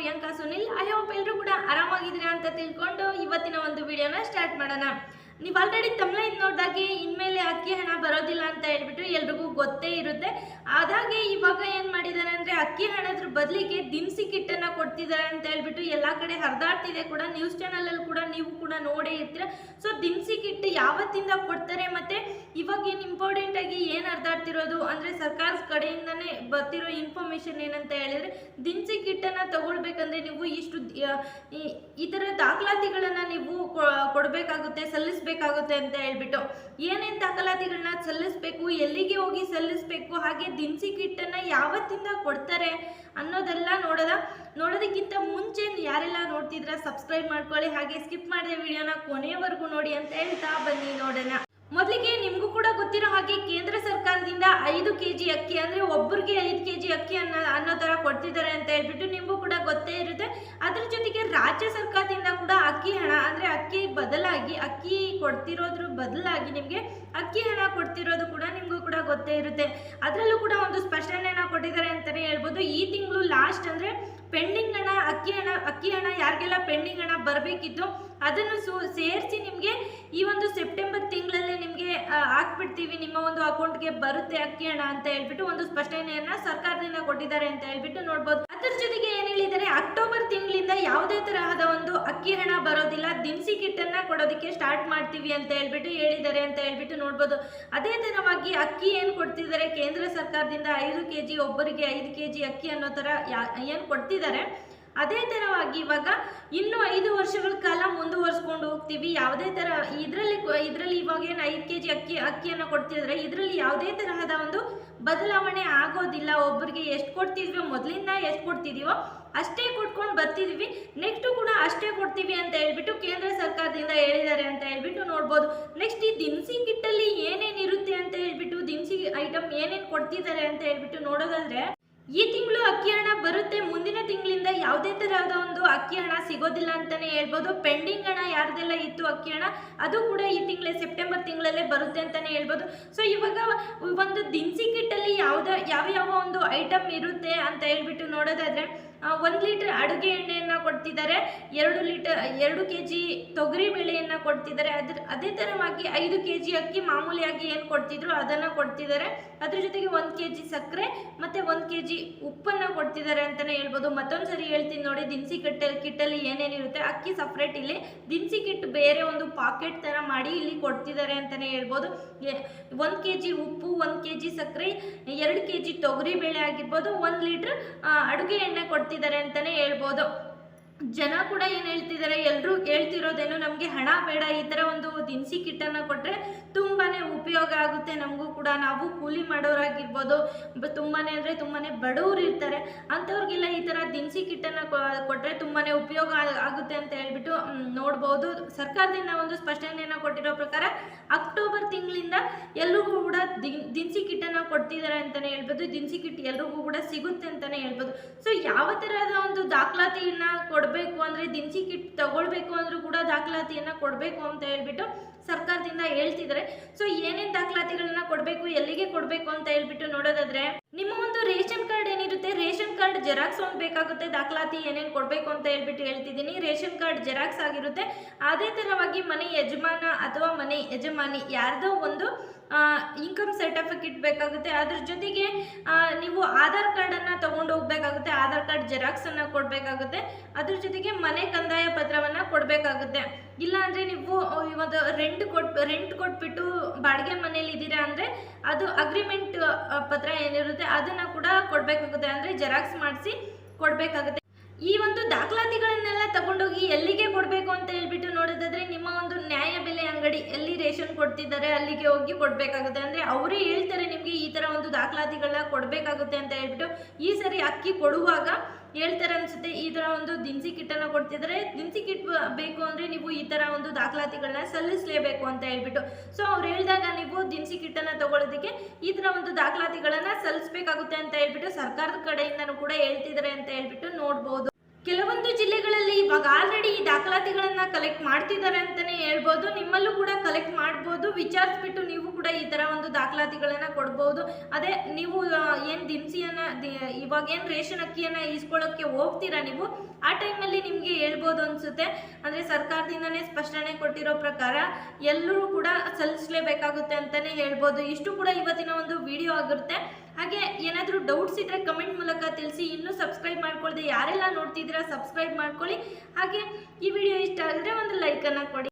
Priyanka Sunil I hope ಎಲ್ಲರೂ ಕೂಡ ಆರಾಮಾಗಿದ್ದೀರಾ ಅಂತ ತಿಳ್ಕೊಂಡು ಇವತ್ತಿನ ಒಂದು ವಿಡಿಯೋನ ಸ್ಟಾರ್ಟ್ ಮಾಡೋಣ. ನೀವು ಆಲ್ರೆಡಿ ತಮ್ಲೈನ್ ನೋಡಿದಾಗೆ ಇನ್ಮೇಲೆ ಅಕ್ಕಿ ಹಣ ಬರೋದಿಲ್ಲ ಅಂತ ಹೇಳ್ಬಿಟ್ಟು ಎಲ್ರಿಗೂ ಗೊತ್ತೇ ಇರುತ್ತೆ. ಅದಾಗೆ ಇವಾಗ ಏನು ಮಾಡಿದ್ದಾರೆ ಅಂದರೆ ಅಕ್ಕಿ ಹಣದ್ರ ಬದಲಿಗೆ ದಿನಸಿ ಕಿಟ್ಟನ್ನು ಕೊಡ್ತಿದ್ದಾರೆ ಅಂತ ಹೇಳ್ಬಿಟ್ಟು ಎಲ್ಲ ಕಡೆ ಹರಿದಾಡ್ತಿದೆ ಕೂಡ ನ್ಯೂಸ್ ಚಾನಲಲ್ಲಿ ಕೂಡ ನೀವು ಕೂಡ ನೋಡೇ ಇರ್ತೀರ. ಸೊ ದಿನಸಿ ಕಿಟ್ ಯಾವತ್ತಿಂದ ಕೊಡ್ತಾರೆ ಮತ್ತು ಇವಾಗ ಏನು ಇಂಪಾರ್ಟೆಂಟ್ ಆಗಿ ಏನು ಹರಿದಾಡ್ತಿರೋದು? ಅಂದರೆ ಸರ್ಕಾರದ ಕಡೆಯಿಂದನೇ ಬರ್ತಿರೋ ಇನ್ಫಾರ್ಮೇಷನ್ ಏನಂತ ಹೇಳಿದ್ರೆ ದಿನಸಿ ಕಿಟ್ಟನ್ನು ತಗೊಳ್ಬೇಕಂದ್ರೆ ನೀವು ಇಷ್ಟು, ಈ- ಥರ ದಾಖಲಾತಿಗಳನ್ನು ನೀವು ಕೊಡಬೇಕಾಗುತ್ತೆ ಕೊಡಬೇಕಾಗುತ್ತೆ ಸಲ್ಲಿಸಬೇಕಾಗುತ್ತೆ ಅಂತ ಹೇಳ್ಬಿಟ್ಟು ಏನೇನು ದಾಖಲಾತಿಗಳನ್ನ ಸಲ್ಲಿಸಬೇಕು, ಎಲ್ಲಿಗೆ ಹೋಗಿ ಸಲ್ಲಿಸಬೇಕು, ಹಾಗೆ ದಿನಸಿ ಕಿಟ್ಟನ್ನು ಯಾವತ್ತಿಂದ ಕೊಡ್ತಾರೆ ಅನ್ನೋದೆಲ್ಲ ನೋಡೋದ. ನೋಡೋದಕ್ಕಿಂತ ಮುಂಚೆ ಯಾರೆಲ್ಲ ನೋಡ್ತಿದ್ರ ಸಬ್ಸ್ಕ್ರೈಬ್ ಮಾಡ್ಕೊಳ್ಳಿ. ಹಾಗೆ ಸ್ಕಿಪ್ ಮಾಡಿದ ವಿಡಿಯೋನ ಕೊನೆಯವರೆಗೂ ನೋಡಿ ಅಂತ ಹೇಳ್ತಾ ಬನ್ನಿ ನೋಡೋಣ. ಮೊದಲಿಗೆ ನಿಮಗೂ ಕೂಡ ಗೊತ್ತಿರೋ ಹಾಗೆ ಕೇಂದ್ರ ಸರ್ಕಾರದಿಂದ ಐದು ಕೆ ಜಿ ಅಕ್ಕಿ ಅಂದರೆ ಒಬ್ಬರಿಗೆ ಐದು ಕೆ ಜಿ ಅಕ್ಕಿ ಅನ್ನೋ ಅನ್ನೋ ಥರ ಕೊಡ್ತಿದ್ದಾರೆ ಅಂತ ಹೇಳ್ಬಿಟ್ಟು ನಿಮಗೂ ಕೂಡ ಗೊತ್ತೇ ಇರುತ್ತೆ. ರಾಜ್ಯ ಸರ್ಕಾರದಿಂದ ಕೂಡ ಅಕ್ಕಿ ಹಣ, ಅಂದ್ರೆ ಅಕ್ಕಿ ಬದಲಾಗಿ, ಅಕ್ಕಿ ಕೊಡ್ತಿರೋದ್ರ ಬದಲಾಗಿ ನಿಮಗೆ ಅಕ್ಕಿ ಹಣ ಕೊಡ್ತಿರೋದು ಕೂಡ ನಿಮಗೂ ಕೂಡ ಗೊತ್ತೇ ಇರುತ್ತೆ. ಅದರಲ್ಲೂ ಕೂಡ ಒಂದು ಸ್ಪಷ್ಟನೆನ ಕೊಟ್ಟಿದ್ದಾರೆ ಅಂತಲೇ ಹೇಳ್ಬೋದು. ಈ ತಿಂಗಳು ಲಾಸ್ಟ್ ಅಂದರೆ ಪೆಂಡಿಂಗ್ ಹಣ, ಅಕ್ಕಿ ಹಣ ಅಕ್ಕಿ ಹಣ ಯಾರಿಗೆಲ್ಲ ಪೆಂಡಿಂಗ್ ಹಣ ಬರಬೇಕಿತ್ತು, ಅದನ್ನು ಸೇರಿಸಿ ನಿಮಗೆ ಈ ಒಂದು ಸೆಪ್ಟೆಂಬರ್ ತಿಂಗಳಲ್ಲೇ ನಿಮಗೆ ಹಾಕ್ಬಿಡ್ತೀವಿ. ನಿಮ್ಮ ಒಂದು ಅಕೌಂಟ್ಗೆ ಬರುತ್ತೆ ಅಕ್ಕಿ ಹಣ ಅಂತ ಹೇಳ್ಬಿಟ್ಟು ಒಂದು ಸ್ಪಷ್ಟನೆಯನ್ನ ಸರ್ಕಾರದಿಂದ ಕೊಟ್ಟಿದ್ದಾರೆ ಅಂತ ಹೇಳ್ಬಿಟ್ಟು ನೋಡ್ಬೋದು. ಅದರ ಜೊತೆಗೆ ಅಕ್ಟೋಬರ್ ತಿಂಗಳಿಂದ ಯಾವುದೇ ತರಹದ ಒಂದು ಅಕ್ಕಿ ಹಣ ಬರೋದಿಲ್ಲ, ದಿನಸಿ ಕಿಟ್ಟನ್ನ ಕೊಡೋದಕ್ಕೆ ಸ್ಟಾರ್ಟ್ ಮಾಡ್ತೀವಿ ಅಂತ ಹೇಳ್ಬಿಟ್ಟು ಹೇಳಿದ್ದಾರೆ ಅಂತ ಹೇಳ್ಬಿಟ್ಟು ನೋಡ್ಬೋದು. ಅದೇ ತರವಾಗಿ ಅಕ್ಕಿ ಏನು ಕೊಡ್ತಿದ್ದಾರೆ? ಕೇಂದ್ರ ಸರ್ಕಾರದಿಂದ ಐದು ಕೆ ಜಿ ಒಬ್ಬರಿಗೆ ಐದು ಕೆ ಜಿ ಅಕ್ಕಿ ಅನ್ನೋ ಥರ ಏನು ಕೊಡ್ತಿದ್ದಾರೆ? ಅದೇ ತರವಾಗಿ ಇವಾಗ ಇನ್ನು ಐದು ವರ್ಷಗಳ ಕಾಲ ಮುಂದುವರ್ಸ್ಕೊಂಡು ಹೋಗ್ತೀವಿ. ಯಾವುದೇ ತರ ಇದರಲ್ಲಿ ಇದರಲ್ಲಿ ಇವಾಗ ಏನು ಐದು ಕೆ ಜಿ ಅಕ್ಕಿ, ಅಕ್ಕಿಯನ್ನು ಕೊಡ್ತಿದ್ದಾರೆ ಇದರಲ್ಲಿ ಯಾವುದೇ ತರಹದ ಒಂದು ಬದಲಾವಣೆ ಆಗೋದಿಲ್ಲ. ಒಬ್ಬರಿಗೆ ಎಷ್ಟು ಕೊಡ್ತಿದ್ವಿ, ಮೊದಲಿಂದ ಎಷ್ಟು ಕೊಡ್ತಿದೀವೋ ಅಷ್ಟೇ ಕೊಟ್ಕೊಂಡು ಬರ್ತಿದೀವಿ. ನೆಕ್ಸ್ಟು ಕೂಡ ಅಷ್ಟೇ ಕೊಡ್ತೀವಿ ಅಂತ ಹೇಳ್ಬಿಟ್ಟು ಕೇಂದ್ರ ಸರ್ಕಾರದಿಂದ ಹೇಳಿದ್ದಾರೆ ಅಂತ ಹೇಳ್ಬಿಟ್ಟು ನೋಡ್ಬೋದು. ನೆಕ್ಸ್ಟ್ ಈ ದಿನಸಿ ಕಿಟ್ಟಲ್ಲಿ ಏನೇನು ಇರುತ್ತೆ ಅಂತ ಹೇಳ್ಬಿಟ್ಟು, ದಿನಸಿ ಐಟಮ್ ಏನೇನು ಕೊಡ್ತಿದ್ದಾರೆ ಅಂತ ಹೇಳ್ಬಿಟ್ಟು ನೋಡೋದಾದ್ರೆ, ಈ ತಿಂಗಳು ಅಕ್ಕಿ ಹಣ ಬರುತ್ತೆ. ಮುಂದಿನ ತಿಂಗಳಿಂದ ಯಾವುದೇ ತರಹದ ಒಂದು ಅಕ್ಕಿ ಹಣ ಸಿಗೋದಿಲ್ಲ ಅಂತಾನೆ ಹೇಳ್ಬೋದು. ಪೆಂಡಿಂಗ್ ಯಾರ್ದೆಲ್ಲ ಇತ್ತು ಅಕ್ಕಿ ಹಣ ಅದು ಕೂಡ ಈ ತಿಂಗಳೇ, ಸೆಪ್ಟೆಂಬರ್ ತಿಂಗಳಲ್ಲೇ ಬರುತ್ತೆ ಅಂತಾನೆ ಹೇಳ್ಬೋದು. ಸೊ ಇವಾಗ ಒಂದು ದಿನಸಿ ಕಿಟ್ಟಲ್ಲಿ ಯಾವ್ದ ಯಾವ ಯಾವ ಒಂದು ಐಟಮ್ ಇರುತ್ತೆ ಅಂತ ಹೇಳ್ಬಿಟ್ಟು ನೋಡೋದಾದ್ರೆ ಒಂದು ಲೀಟರ್ ಅಡುಗೆ ಎಣ್ಣೆಯನ್ನು ಕೊಡ್ತಿದ್ದಾರೆ, ಎರಡು ಲೀಟರ್, ಎರಡು ಕೆ ಜಿ ತೊಗರಿ ಬೇಳೆಯನ್ನು ಕೊಡ್ತಿದ್ದಾರೆ. ಅದ್ರ, ಅದೇ ಥರವಾಗಿ ಐದು ಕೆ ಜಿ ಅಕ್ಕಿ ಮಾಮೂಲಿಯಾಗಿ ಏನು ಕೊಡ್ತಿದ್ರು ಅದನ್ನು ಕೊಡ್ತಿದ್ದಾರೆ. ಅದ್ರ ಜೊತೆಗೆ ಒಂದು ಕೆ ಜಿ ಸಕ್ಕರೆ ಮತ್ತು ಒಂದು ಕೆ ಜಿ ಉಪ್ಪನ್ನು ಕೊಡ್ತಿದ್ದಾರೆ ಅಂತಲೇ ಹೇಳ್ಬೋದು. ಮತ್ತೊಂದು ಸರಿ ಹೇಳ್ತೀನಿ ನೋಡಿ, ದಿನಸಿ ಕಿಟ್ಟ ಕಿಟ್ಟಲ್ಲಿ ಏನೇನಿರುತ್ತೆ ಅಕ್ಕಿ ಸಪ್ರೇಟ್ ಇಲ್ಲಿ. ದಿನಸಿ ಕಿಟ್ ಬೇರೆ ಒಂದು ಪಾಕೆಟ್ ಥರ ಮಾಡಿ ಇಲ್ಲಿ ಕೊಡ್ತಿದ್ದಾರೆ ಅಂತಲೇ ಹೇಳ್ಬೋದು. ಒಂದು ಕೆ ಜಿ ಉಪ್ಪು, ಒಂದು ಕೆ ಜಿ ಸಕ್ಕರೆ, ಎರಡು ಕೆ ಜಿ ತೊಗರಿ ಬೇಳೆ ಆಗಿರ್ಬೋದು, ಒಂದು ಲೀಟ್ರ್ ಅಡುಗೆ ಎಣ್ಣೆ ಕೊಡ್ತಿದ್ದಾರೆ ಅಂತಲೇ ಹೇಳ್ಬೋದು. ಜನ ಕೂಡ ಏನು ಹೇಳ್ತಿದ್ದಾರೆ ಎಲ್ಲರೂ ಹೇಳ್ತಿರೋದೇನು ನಮಗೆ ಹಣ ಬೇಡ, ಈ ಥರ ಒಂದು ದಿನಸಿ ಕಿಟ್ಟನ್ನು ಕೊಟ್ಟರೆ ತುಂಬಾ ಉಪಯೋಗ ಆಗುತ್ತೆ ನಮಗೂ ಕೂಡ. ನಾವು ಕೂಲಿ ಮಾಡೋರಾಗಿರ್ಬೋದು ತುಂಬಾ ಅಂದರೆ ತುಂಬಾ ಬಡವರು ಇರ್ತಾರೆ, ಅಂಥವ್ರಿಗೆಲ್ಲ ಈ ಥರ ದಿನಸಿ ಕಿಟ್ಟನ್ನು ಕೊಟ್ಟರೆ ತುಂಬಾ ಉಪಯೋಗ ಆಗುತ್ತೆ ಅಂತ ಹೇಳ್ಬಿಟ್ಟು ನೋಡ್ಬೋದು. ಸರ್ಕಾರದಿಂದ ಒಂದು ಸ್ಪಷ್ಟನೆಯನ್ನು ಕೊಟ್ಟಿರೋ ಪ್ರಕಾರ ಅಕ್ಟೋಬರ್ ತಿಂಗಳಿಂದ ಎಲ್ರಿಗೂ ಕೂಡ ದಿನ್, ದಿನಸಿ ಕಿಟ್ಟನ್ನು ಕೊಡ್ತಿದ್ದಾರೆ ಅಂತಲೇ ಹೇಳ್ಬೋದು, ದಿನಸಿ ಕಿಟ್ ಎಲ್ರಿಗೂ ಕೂಡ ಸಿಗುತ್ತೆ ಅಂತಲೇ ಹೇಳ್ಬೋದು. ಸೊ ಯಾವ ಥರದ ಒಂದು ದಾಖಲಾತಿಯನ್ನ ಕೊಡಬೇಕು ಅಂದರೆ, ದಿನಸಿ ಕಿಟ್ ತಗೊಳ್ಬೇಕು ಅಂದರೂ ಕೂಡ ದಾಖಲಾತಿಯನ್ನು ಕೊಡಬೇಕು ಅಂತ ಹೇಳ್ಬಿಟ್ಟು ಸರ್ಕಾರದಿಂದ ಹೇಳ್ತಿದ್ದಾರೆ ಸೊ ಏನೇನು ದಾಖಲಾತಿಗಳನ್ನ ಕೊಡಬೇಕು ಎಲ್ಲಿಗೆ ಕೊಡಬೇಕು ಅಂತ ಹೇಳ್ಬಿಟ್ಟು ನೋಡೋದಾದ್ರೆ, ನಿಮ್ಮ ಒಂದು ರೇಷನ್ ಕಾರ್ಡ್ ಏನಿರುತ್ತೆ? ರೇಷನ್ ಕಾರ್ಡ್ ಜೆರಾಕ್ಸ್ ಒಂದು ಬೇಕಾಗುತ್ತೆ, ದಾಖಲಾತಿ ಏನೇನು ಕೊಡಬೇಕು ಅಂತ ಹೇಳ್ಬಿಟ್ಟು ಹೇಳ್ತಿದ್ದೀನಿ. ರೇಷನ್ ಕಾರ್ಡ್ ಜೆರಾಕ್ಸ್ ಆಗಿರುತ್ತೆ. ಅದೇ ಥರವಾಗಿ ಮನೆ ಯಜಮಾನ ಅಥವಾ ಮನೆ ಯಜಮಾನಿ ಯಾರ್ದೋ ಒಂದು ಇನ್ಕಮ್ ಸರ್ಟಿಫಿಕೇಟ್ ಬೇಕಾಗುತ್ತೆ. ಅದ್ರ ಜೊತೆಗೆ ನೀವು ಆಧಾರ್ ಕಾರ್ಡನ್ನು ತೊಗೊಂಡು ಹೋಗ್ಬೇಕಾಗುತ್ತೆ. ಆಧಾರ್ ಕಾರ್ಡ್ ಜೆರಾಕ್ಸನ್ನು ಕೊಡಬೇಕಾಗುತ್ತೆ. ಅದ್ರ ಜೊತೆಗೆ ಮನೆ ಕಂದಾಯ ಪತ್ರವನ್ನು ಕೊಡಬೇಕಾಗುತ್ತೆ. ಇಲ್ಲ ಅಂದರೆ ನೀವು ಇವತ್ತು ರೆಂಟ್ ಕೊಟ್ಟು ರೆಂಟ್ ಕೊಟ್ಬಿಟ್ಟು ಬಾಡಿಗೆ ಮನೇಲಿ ಇದ್ದೀರಾ ಅಂದರೆ, ಅದು ಅಗ್ರಿಮೆಂಟ್ ಪತ್ರ ಏನಿರುತ್ತೆ, ಅದನ್ನು ಕೂಡ ಕೊಡಬೇಕಾಗುತ್ತೆ. ಅಂದರೆ ಜೆರಾಕ್ಸ್ ಮಾಡಿಸಿ ಕೊಡಬೇಕಾಗುತ್ತೆ. ಈ ಒಂದು ದಾಖಲಾತಿಗಳನ್ನೆಲ್ಲ ತಗೊಂಡೋಗಿ ಎಲ್ಲಿಗೆ ಕೊಡಬೇಕು ಅಂತ ಹೇಳ್ಬಿಟ್ಟು ನೋಡೋದಾದ್ರೆ ನಿಮ್ಮ ಒಂದು ನ್ಯಾಯ ಬೆಲೆ ಅಂಗಡಿ ಎಲ್ಲಿ ರೇಷನ್ ಕೊಡ್ತಿದ್ದಾರೆ ಅಲ್ಲಿಗೆ ಹೋಗಿ ಕೊಡಬೇಕಾಗುತ್ತೆ. ಅಂದರೆ ಅವರೇ ಹೇಳ್ತಾರೆ ನಿಮಗೆ ಈ ಥರ ಒಂದು ದಾಖಲಾತಿಗಳನ್ನ ಕೊಡಬೇಕಾಗುತ್ತೆ ಅಂತ ಹೇಳ್ಬಿಟ್ಟು ಈ ಸರಿ ಅಕ್ಕಿ ಕೊಡುವಾಗ ಹೇಳ್ತಾರೆ ಅನ್ಸುತ್ತೆ, ಈ ಥರ ಒಂದು ದಿನಸಿ ಕಿಟ್ಟನ್ನು ಕೊಡ್ತಿದ್ದಾರೆ. ದಿನಸಿ ಕಿಟ್ ಬೇಕು ಅಂದರೆ ನೀವು ಈ ಥರ ಒಂದು ದಾಖಲಾತಿಗಳನ್ನ ಸಲ್ಲಿಸಲೇಬೇಕು ಅಂತ ಹೇಳ್ಬಿಟ್ಟು. ಸೊ ಅವ್ರು ಹೇಳಿದಾಗ ನೀವು ದಿನಸಿ ಕಿಟ್ಟನ್ನು ತಗೊಳ್ಳೋದಕ್ಕೆ ಈ ಥರ ಒಂದು ದಾಖಲಾತಿಗಳನ್ನು ಸಲ್ಲಿಸಬೇಕಾಗುತ್ತೆ ಅಂತ ಹೇಳ್ಬಿಟ್ಟು ಸರ್ಕಾರದ ಕಡೆಯಿಂದನೂ ಕೂಡ ಹೇಳ್ತಿದ್ದಾರೆ ಅಂತ ಹೇಳ್ಬಿಟ್ಟು ನೋಡ್ಬೋದು. ಕೆಲವೊಂದು ಜಿಲ್ಲೆಗಳಲ್ಲಿ ಇವಾಗ ಆಲ್ರೆಡಿ ಈ ದಾಖಲಾತಿಗಳನ್ನು ಕಲೆಕ್ಟ್ ಮಾಡ್ತಿದ್ದಾರೆ ಅಂತಲೇ ಹೇಳ್ಬೋದು. ನಿಮ್ಮಲ್ಲೂ ಕೂಡ ಕಲೆಕ್ಟ್ ಮಾಡ್ಬೋದು. ವಿಚಾರಿಸ್ಬಿಟ್ಟು ನೀವು ಕೂಡ ಈ ಥರ ಒಂದು ದಾಖಲಾತಿಗಳನ್ನು ಕೊಡ್ಬೋದು. ಅದೇ ನೀವು ಏನು ದಿನಸಿಯನ್ನು ಇವಾಗ ಏನು ರೇಷನ್ ಅಕ್ಕಿಯನ್ನು ಈಸ್ಕೊಳ್ಳೋಕ್ಕೆ ಹೋಗ್ತೀರಾ ನೀವು? ಆ ಟೈಮಲ್ಲಿ ನಿಮಗೆ ಹೇಳ್ಬೋದು ಅನಿಸುತ್ತೆ. ಅಂದರೆ ಸರ್ಕಾರದಿಂದನೇ ಸ್ಪಷ್ಟನೆ ಕೊಟ್ಟಿರೋ ಪ್ರಕಾರ ಎಲ್ಲರೂ ಕೂಡ ಸಲ್ಲಿಸಲೇಬೇಕಾಗುತ್ತೆ ಅಂತಲೇ ಹೇಳ್ಬೋದು. ಇಷ್ಟು ಕೂಡ ಇವತ್ತಿನ ಒಂದು ವಿಡಿಯೋ ಆಗಿರುತ್ತೆ. ಹಾಗೆ ಏನಾದರೂ ಡೌಟ್ಸ್ ಇದ್ದರೆ ಕಮೆಂಟ್ ಮೂಲಕ ತಿಳಿಸಿ. ಇನ್ನೂ ಸಬ್ಸ್ಕ್ರೈಬ್ ಮಾಡ್ಕೊಳ್ಳದೆ ಯಾರೆಲ್ಲ ನೋಡ್ತಿದ್ದೀರಾ ಸಬ್ಸ್ಕ್ರೈಬ್ ಮಾಡ್ಕೊಳ್ಳಿ. ಹಾಗೆ ಈ ವಿಡಿಯೋ ಇಷ್ಟ ಆದರೆ ಒಂದು ಲೈಕನ್ನು ಕೊಡಿ.